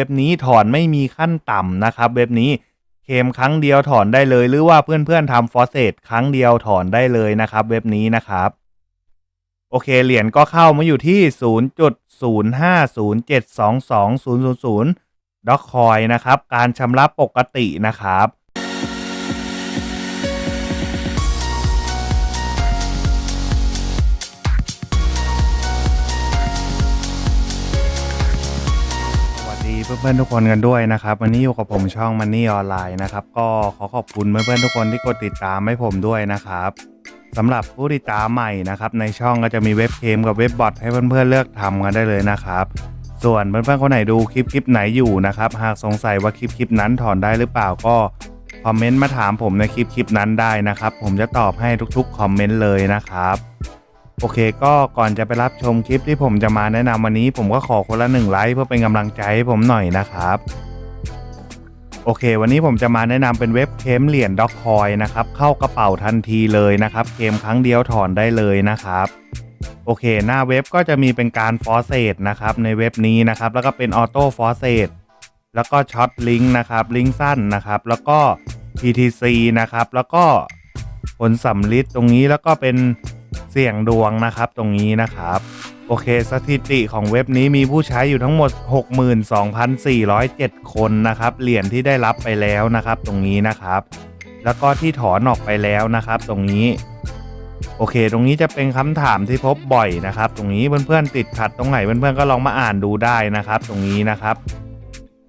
ว็บนี้ถอนไม่มีขั้นต่ำนะครับ เว็บนี้เคมครั้งเดียวถอนได้เลย หรือว่าเพื่อนๆทำฟอสเซตครั้งเดียวถอนได้เลยนะครับ เว็บนี้นะครับโอเคเหรียญก็เข้ามาอยู่ที่ 0.05072200ด็อกคอยนะครับ การชำระปกตินะครับ เพื่อนๆทุกคนกันด้วยนะครับ วันนี้อยู่กับผมช่องมันนี่ออนไลน์นะครับ ก็ขอขอบคุณเพื่อนๆทุกคนที่กดติดตามให้ผมด้วยนะครับสำหรับผู้ติดตามใหม่นะครับในช่องก็จะมีเว็บเคมกับเว็บบอทให้เพื่อนๆเลือกทำกันได้เลยนะครับ ส่วนเพื่อนๆคนไหนดูคลิปคลิปไหนอยู่นะครับหากสงสัยว่าคลิปคลิปนั้นถอนได้หรือเปล่าก็คอมเมนต์มาถามผมในคลิปคลิปนั้นได้นะครับ ผมจะตอบให้ทุกๆคอมเมนต์เลยนะครับ โอเคก็ก่อนจะไปรับชมคลิปที่ผมจะมาแนะนำวันนี้ ผมก็ขอคนละหนึ่งไลค์เพื่อเป็นกำลังใจให้ผมหน่อยนะครับ โอเค วันนี้ผมจะมาแนะนำเป็นเว็บเคมเหรียญด็อกคอยนะครับ เข้ากระเป๋าทันทีเลยนะครับเคมครั้งเดียวถอนได้เลยนะครับโอเค หน้าเว็บก็จะมีเป็นการฟอร์เซตนะครับในเว็บนี้นะครับ แล้วก็เป็นออโต้ฟอร์เซตแล้วก็ช็อตลิงก์นะครับลิงก์สั้นนะครับ แล้วก็ PTC นะครับ แล้วก็ผลสำลิดตรงนี้แล้วก็เป็น เสี่ยงดวงนะครับตรงนี้นะครับ โอเคสถิติของเว็บนี้มีผู้ใช้อยู่ทั้งหมด 62,407 คนนะครับเหรียญที่ได้รับไปแล้วนะครับ ตรงนี้นะครับ แล้วก็ที่ถอนออกไปแล้วนะครับ ตรงนี้ โอเค ตรงนี้จะเป็นคำถามที่พบบ่อยนะครับ ตรงนี้เพื่อนๆติดขัดตรงไหนเพื่อนๆก็ลองมาอ่านดูได้นะครับ ตรงนี้นะครับ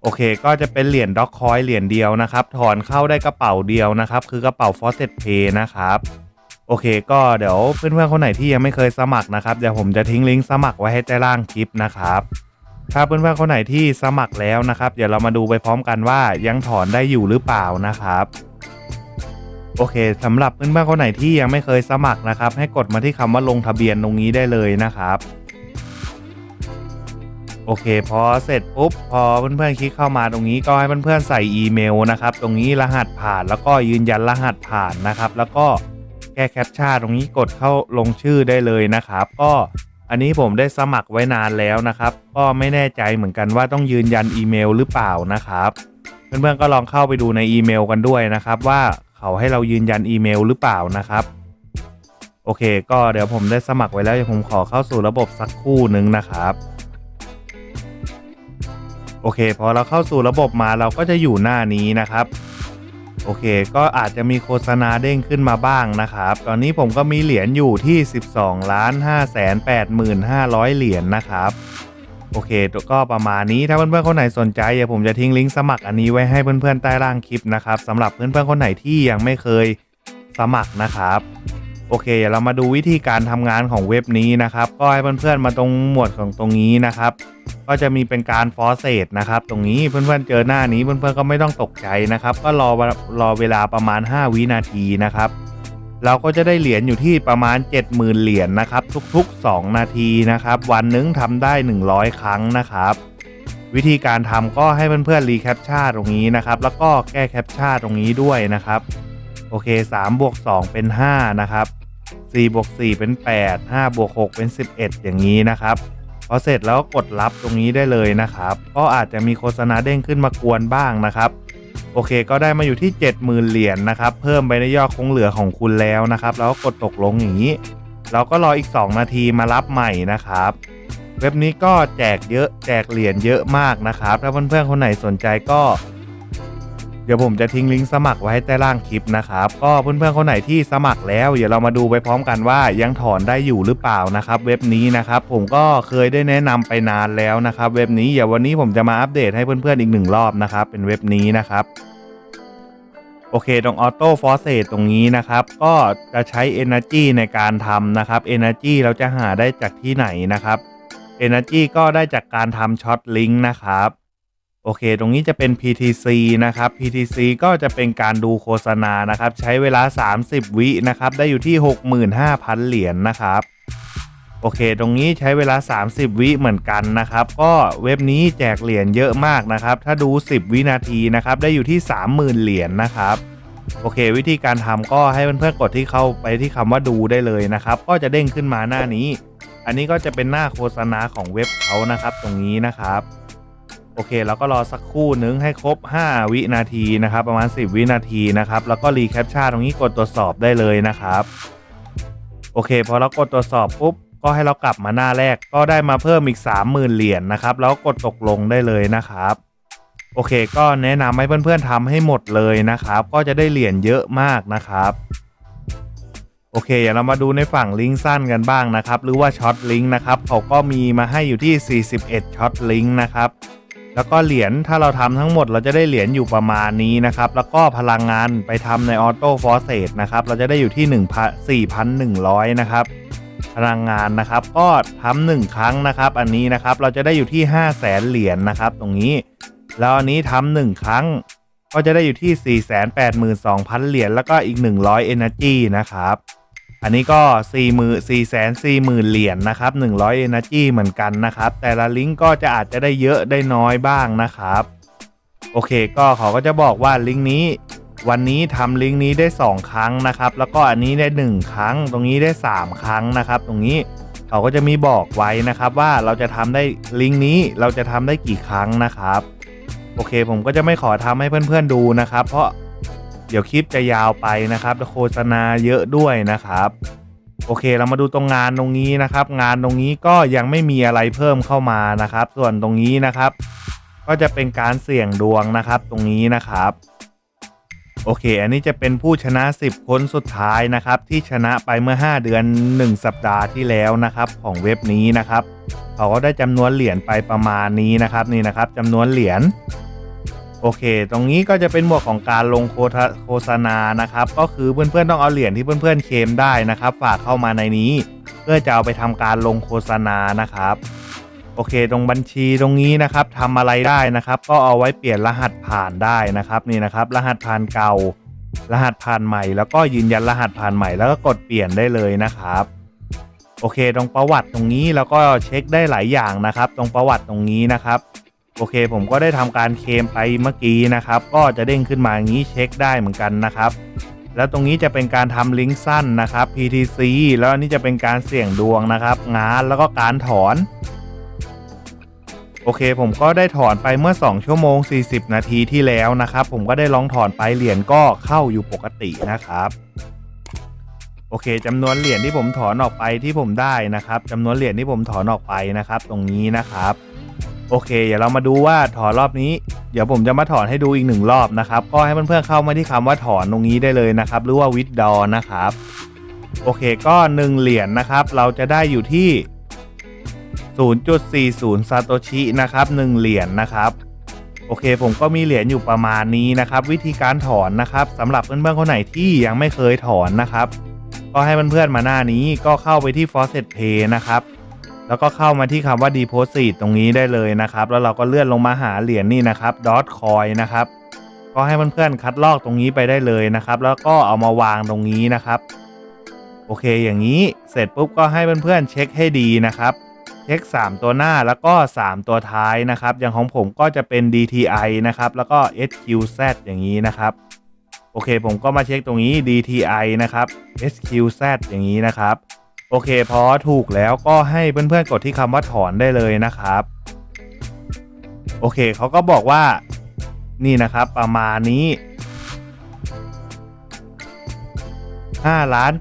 โอเค ก็จะเป็นเหรียญด็อกคอยเหรียญเดียวนะครับ ถอนเข้าได้กระเป๋าเดียวนะครับ คือกระเป๋า f o r เ e t Pay นะครับ โอเคก็เดี๋ยวเพื่อนๆคนไหนที่ยังไม่เคยสมัครนะครับเดี๋ยวผมจะทิ้งลิงก์สมัครไว้ให้ใต้ล่างคลิปนะครับถ้าเพื่อนๆคนไหนที่สมัครแล้วนะครับ เดี๋ยวเรามาดูไปพร้อมกันว่ายังถอนได้อยู่หรือเปล่านะครับ โอเคสำหรับเพื่อนๆคนไหนที่ยังไม่เคยสมัครนะครับ ให้กดมาที่คำว่าลงทะเบียนตรงนี้ได้เลยนะครับโอเคพอเสร็จปุ๊บพอเพื่อนๆคลิกเข้ามาตรงนี้ก็ให้เพื่อนๆใส่อีเมลนะครับ ตรงนี้รหัสผ่านแล้วก็ยืนยันรหัสผ่านนะครับ แล้วก็ แก้แคปชั่นตรงนี้กดเข้าลงชื่อได้เลยนะครับ ก็อันนี้ผมได้สมัครไว้นานแล้วนะครับ ก็ไม่แน่ใจเหมือนกันว่าต้องยืนยันอีเมลหรือเปล่านะครับ เพื่อนๆก็ลองเข้าไปดูในอีเมลกันด้วยนะครับ ว่าเขาให้เรายืนยันอีเมลหรือเปล่านะครับโอเค ก็เดี๋ยวผมได้สมัครไว้แล้วเดี๋ยวผมขอเข้าสู่ระบบสักคู่หนึ่งนะครับโอเคพอเราเข้าสู่ระบบมาเราก็จะอยู่หน้านี้นะครับ โอเค ก็อาจจะมีโฆษณาเด้งขึ้นมาบ้างนะครับ ตอนนี้ผมก็มีเหรียญอยู่ที่ 12ล้าน5 8 5 500 เหรียญนะครับโอเคก็ประมาณนี้ถ้าเพื่อนๆคนไหนสนใจเดี๋ยวผมจะทิ้งลิงก์สมัครอันนี้ไว้ให้เพื่อนๆใต้ล่างคลิปนะครับสำหรับเพื่อนๆคนไหนที่ยังไม่เคยสมัครนะครับ โอเคเดี๋ยวเรามาดูวิธีการทำงานของเว็บนี้นะครับ ก็ให้เพื่อนๆมาตรงหมวดของตรงนี้นะครับ ก็จะมีเป็นการฟอร์เซตนะครับ ตรงนี้เพื่อนๆเจอหน้านี้เพื่อนๆก็ไม่ต้องตกใจนะครับ ก็รอรอเวลาประมาณ 5 วินาทีนะครับ เราก็จะได้เหรียญอยู่ที่ประมาณ 70,000 เหรียญนะครับ ทุกๆ 2 นาทีนะครับ วันนึงทำได้ 100 ครั้งนะครับวิธีการทำก็ให้เพื่อนๆรีแคปชั่นตรงนี้นะครับ แล้วก็แก้แคปชั่นตรงนี้ด้วยนะครับ โอเค3บวก2เป็น 5 นะครับ 4บวก4เป็น 8 5บวก6เป็น 11 อย่างนี้นะครับพอเสร็จแล้วกดรับตรงนี้ได้เลยนะครับ ก็อาจจะมีโฆษณาเด้งขึ้นมากวนบ้างนะครับ โอเคก็ได้มาอยู่ที่ 70,000 เหรียญนะครับ เพิ่มไปในยอดคงเหลือของคุณแล้วนะครับ แล้วก็กดตกลงอย่างนี้เราก็รออีก 2 นาทีมารับใหม่นะครับ เว็บนี้ก็แจกเยอะแจกเหรียญเยอะมากนะครับ ถ้าเพื่อนๆคนไหนสนใจก็ เดี๋ยวผมจะทิ้งลิงก์สมัครไว้ให้ใต้ล่างคลิปนะครับ ก็เพื่อนๆคนไหนที่สมัครแล้ว เดี๋ยวเรามาดูไปพร้อมกันว่ายังถอนได้อยู่หรือเปล่านะครับ เว็บนี้นะครับผมก็เคยได้แนะนำไปนานแล้วนะครับ เว็บนี้เดี๋ยววันนี้ผมจะมาอัปเดตให้เพื่อนๆอีกหนึ่งรอบนะครับ เป็นเว็บนี้นะครับโอเค ตรงออโต้ฟอร์เซตตรงนี้นะครับ ก็จะใช้ Energy ในการทำนะครับ Energy เราจะหาได้จากที่ไหนนะครับ Energy ก็ได้จากการทำช็อตลิงก์นะครับ โอเค ตรงนี้จะเป็น PTC นะครับ PTC ก็จะเป็นการดูโฆษณานะครับ ใช้เวลา 30 วินะครับ ได้อยู่ที่ 65,000 เหรียญนะครับ โอเค ตรงนี้ใช้เวลา 30 วิเหมือนกันนะครับ ก็เว็บนี้แจกเหรียญเยอะมากนะครับ ถ้าดู 10 วินาทีนะครับ ได้อยู่ที่ 30,000 เหรียญนะครับ โอเค วิธีการทำก็ให้เพื่อนๆกดที่เข้าไปที่คำว่าดูได้เลยนะครับ ก็จะเด้งขึ้นมาหน้านี้ อันนี้ก็จะเป็นหน้าโฆษณาของเว็บเขานะครับ ตรงนี้นะครับ อเคแล้วก็รอสักครู่นึงให้ครบ 5 วินาทีนะครับประมาณ 10 วินาทีนะครับแล้วก็รีแคปชั่นตรงนี้กดตรวจสอบได้เลยนะครับโอเคพอเรากดตรวจสอบปุ๊บก็ให้เรากลับมาหน้าแรกก็ได้มาเพิ่มอีก 30,000 เหรียญนะครับแล้วกดตกลงได้เลยนะครับโอเค ก็แนะนำให้เพื่อนๆทำให้หมดเลยนะครับ ก็จะได้เหรียญเยอะมากนะครับโอเคเดี๋ยวเรามาดูในฝั่งลิงก์สั้นกันบ้างนะครับ หรือว่าช็อตลิงก์นะครับเขาก็มีมาให้อยู่ที่ 41ช็อตลิงก์นะครับ แล้วก็เหรียญถ้าเราทำทั้งหมดเราจะได้เหรียญอยู่ประมาณนี้นะครับ แล้วก็พลังงานไปทำในออโต้ฟอร์เซตนะครับ เราจะได้อยู่ที่ 1 4,100 นะครับ พลังงานนะครับก็ทำหนึ่งครั้งนะครับ อันนี้นะครับเราจะได้อยู่ที่5 0 0แสนเหรียญนะครับ ตรงนี้ แล้วอันนี้ทำหนึ่งครั้ง ก็จะได้อยู่ที่ 482,000 เหรียญแล้วก็อีก 100 Energy นะครับ อันนี้ก็4 4 4 0 0 0เหรียญนะครับ100 Energy เหมือนกันนะครับ แต่ละลิงก์ก็จะอาจจะได้เยอะได้น้อยบ้างนะครับ โอเคก็เขาก็จะบอกว่าลิงก์นี้ วันนี้ทำลิงก์นี้ได้ 2 ครั้งนะครับ แล้วก็อันนี้ได้ 1 ครั้ง ตรงนี้ได้ 3 ครั้งนะครับ ตรงนี้เขาก็จะมีบอกไว้นะครับว่าเราจะทำได้ลิงก์นี้เราจะทำได้กี่ครั้งนะครับ โอเคผมก็จะไม่ขอทำให้เพื่อนๆดูนะครับ เพราะ เดี๋ยวคลิปจะยาวไปนะครับโฆษณาเยอะด้วยนะครับ โอเคเรามาดูตรงงานตรงนี้นะครับ งานตรงนี้ก็ยังไม่มีอะไรเพิ่มเข้ามานะครับ ส่วนตรงนี้นะครับ ก็จะเป็นการเสี่ยงดวงนะครับ ตรงนี้นะครับโอเค อันนี้จะเป็นผู้ชนะ 10 คนสุดท้ายนะครับ ที่ชนะไปเมื่อ 5 เดือน 1 สัปดาห์ที่แล้วนะครับ ของเว็บนี้นะครับ เขาก็ได้จำนวนเหรียญไปประมาณนี้นะครับนี่นะครับจำนวนเหรียญ โอเค ตรงนี้ก็จะเป็นหมวดของการลงโฆษณานะครับ ก็คือเพื่อนๆต้องเอาเหรียญที่เพื่อนๆเคมได้นะครับ ฝากเข้ามาในนี้ เพื่อจะเอาไปทำการลงโฆษณานะครับ โอเค ตรงบัญชีตรงนี้นะครับทำอะไรได้นะครับ ก็เอาไว้เปลี่ยนรหัสผ่านได้นะครับนี่นะครับ รหัสผ่านเก่า รหัสผ่านใหม่ แล้วก็ยืนยันรหัสผ่านใหม่แล้วก็กดเปลี่ยนได้เลยนะครับโอเค ตรงประวัติตรงนี้แล้วก็เช็คได้หลายอย่างนะครับ ตรงประวัติตรงนี้นะครับ โอเค ผมก็ได้ทำการเคลมไปเมื่อกี้นะครับ ก็จะเด้งขึ้นมาอย่างนี้เช็คได้เหมือนกันนะครับแล้วตรงนี้จะเป็นการทำลิงก์สั้นนะครับ PTC แล้วอันนี้จะเป็นการเสี่ยงดวงนะครับ งานแล้วก็การถอน โอเค ผมก็ได้ถอนไปเมื่อ 2 ชั่วโมง 40 นาทีที่แล้วนะครับ ผมก็ได้ลองถอนไปเหรียญก็เข้าอยู่ปกตินะครับ โอเคจำนวนเหรียญที่ผมถอนออกไปที่ผมได้นะครับจำนวนเหรียญที่ผมถอนออกไปนะครับ ตรงนี้นะครับ โอเค เดี๋ยวเรามาดูว่าถอนรอบนี้ เดี๋ยวผมจะมาถอนให้ดูอีกหนึ่งรอบนะครับ ก็ให้เพื่อนๆเข้ามาที่คำว่าถอนตรงนี้ได้เลยนะครับ หรือว่าวิดดอนะครับ โอเคก็1เหรียญนะครับ เราจะได้อยู่ที่ 0.40ซาโตชินะครับ1เหรียญนะครับโอเค ผมก็มีเหรียญอยู่ประมาณนี้นะครับ วิธีการถอนนะครับสำหรับเพื่อนๆคนไหนที่ยังไม่เคยถอนนะครับ ก็ให้เพื่อนๆมาหน้านี้ก็เข้าไปที่ Faucet Pay นะครับ แล้วก็เข้ามาที่คำว่า Deposit ตรงนี้ได้เลยนะครับ แล้วเราก็เลื่อนลงมาหาเหรียญนี่นะครับ Dot Coin นะครับก็ให้เพื่อนๆคัดลอกตรงนี้ไปได้เลยนะครับ แล้วก็เอามาวางตรงนี้นะครับ โอเคอย่างนี้เสร็จปุ๊บก็ให้เพื่อนๆเช็คให้ดีนะครับเช็ค 3 ตัวหน้าแล้วก็ 3 ตัวท้ายนะครับ อย่างของผมก็จะเป็น DTI นะครับ แล้วก็ SQZ อย่างนี้นะครับ โอเคผมก็มาเช็คตรงนี้ DTI นะครับ SQZ อย่างนี้นะครับ โอเคพอถูกแล้วก็ให้เพื่อนๆกดที่คำว่าถอนได้เลยนะครับ โอเคเขาก็บอกว่านี่นะครับประมาณนี้5ล้าน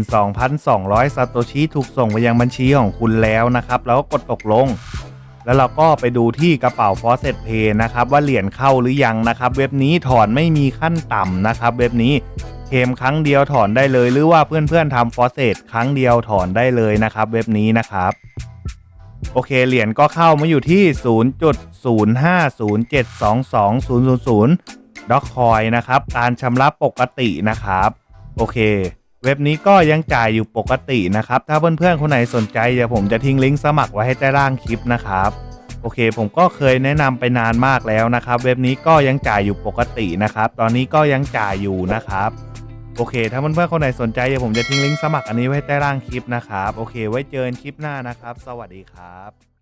72,200ซาโตชิถูกส่งไปยังบัญชีของคุณแล้วนะครับ แล้วก็กดตกลง แล้วเราก็ไปดูที่กระเป๋า Faucet Pay นะครับ ว่าเหรียญเข้าหรือยังนะครับ เว็บนี้ถอนไม่มีขั้นต่ำนะครับ เว็บนี้ เคมครั้งเดียวถอนได้เลย หรือว่าเพื่อนๆทำ Faucet ครั้งเดียวถอนได้เลยนะครับ เว็บนี้นะครับ โอเคเหรียญก็เข้ามาอยู่ที่ 0.050722000ด็อกคอยนะครับ การชำระปกตินะครับ โอเค เว็บนี้ก็ยังจ่ายอยู่ปกตินะครับ ถ้าเพื่อนๆคนไหนสนใจเดี๋ยวผมจะทิ้งลิงก์สมัครไว้ให้ใต้ล่างคลิปนะครับโอเค ผมก็เคยแนะนำไปนานมากแล้วนะครับ เว็บนี้ก็ยังจ่ายอยู่ปกตินะครับ ตอนนี้ก็ยังจ่ายอยู่นะครับ โอเค ถ้าเพื่อนๆคนไหนสนใจเดี๋ยวผมจะทิ้งลิงก์สมัครอันนี้ไว้ใต้ล่างคลิปนะครับ โอเค ไว้เจอกันคลิปหน้านะครับ สวัสดีครับ